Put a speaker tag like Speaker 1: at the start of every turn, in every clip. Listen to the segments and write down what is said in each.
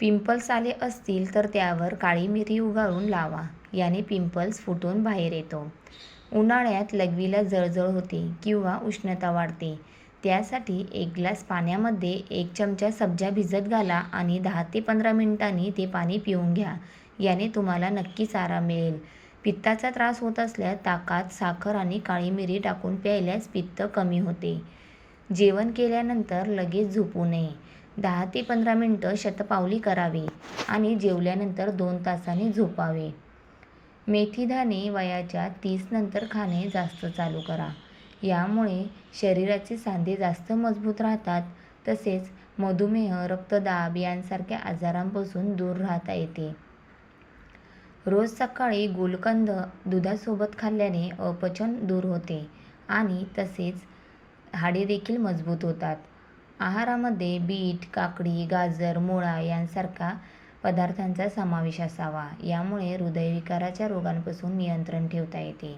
Speaker 1: Pimples आले असतील तर त्यावर काळी मिरी उगाळून लावा. याने पिंपल्स फुटून बाहेर येतो. उन्हाळ्यात लघवीला जळजळ होते किंवा उष्णता वाढते. त्यासाठी एक ग्लास पाण्यामध्ये एक चमचा सब्जा भिजत घाला आणि दहा ते पंधरा मिनिटांनी ते पाणी पिऊन घ्या. याने तुम्हाला नक्कीच आराम मिळेल. पित्ताचा त्रास होत असल्यास ताकात साखर आणि काळी मिरी टाकून प्यायल्यास पित्त कमी होते. जेवण केल्यानंतर लगेच झोपू नये. दहा ते पंधरा मिनटं शतपावली करावी आणि जेवल्यानंतर दोन तासांनी झोपावे. मेथीदाणे वयाच्या तीसनंतर खाणे जास्त चालू करा. यामुळे शरीराचे सांधे जास्त मजबूत राहतात तसेच मधुमेह रक्तदाब यांसारख्या आजारांपासून दूर राहता येते. रोज सकाळी गुलकंद दुधासोबत खाल्ल्याने अपचन दूर होते आणि तसेच हाडे देखील मजबूत होतात. आहारामध्ये बीट काकडी गाजर मुळा यांसारखा पदार्थांचा समावेश असावा. यामुळे हृदयविकाराच्या रोगांपासून नियंत्रण ठेवता येते.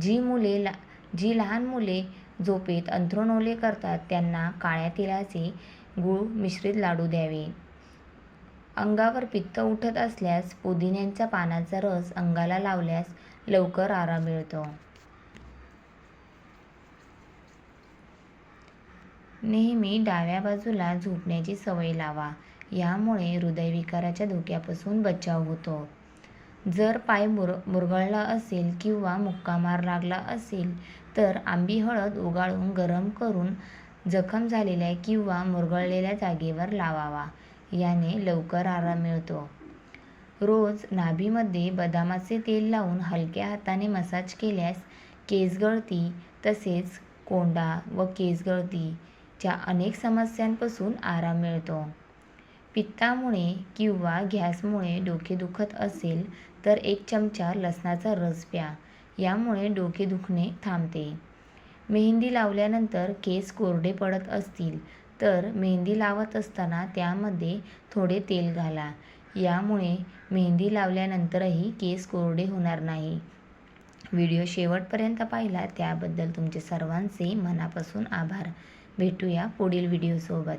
Speaker 1: जी मुले ला जी लहान मुले झोपेत अंथरुणोले करतात त्यांना काळ्या तिळाचे गूळ मिश्रित लाडू द्यावे. अंगावर पित्त उठत असल्यास पुदिन्याच्या पानाचा रस अंगाला लावल्यास लवकर आराम मिळतो. नेहमी डाव्या बाजूला झोपण्याची सवय लावा. यामुळे हृदयविकाराच्या धोक्यापासून बचाव होतो. जर पाय मुर मुरगळला असेल किंवा मुक्कामार लागला असेल तर आंबी हळद उगाळून गरम करून जखम झालेल्या किंवा मुरगळलेल्या जागेवर लावावा. याने लवकर आराम मिळतो. रोज नाभीमध्ये बदामाचे तेल लावून हलक्या हाताने मसाज केल्यास केसगळती तसेच कोंडा व च्या अनेक समस्यांपासून आराम मिळतो. पित्तामुळे किंवा गॅसमुळे डोके दुखत असेल तर एक चमचा लसणाचा रस प्या. यामुळे डोके दुखणे थांबते. मेहंदी लावल्यानंतर केस कोरडे पडत असतील तर मेहंदी लावत असताना त्यामध्ये थोडे तेल घाला. यामुळे मेहंदी लावल्यानंतरही केस कोरडे होणार नाही. व्हिडिओ शेवटपर्यंत पाहिला त्याबद्दल तुमचे सर्वांचे मनापासून आभार. भेटूया पुढील व्हिडिओसोबत.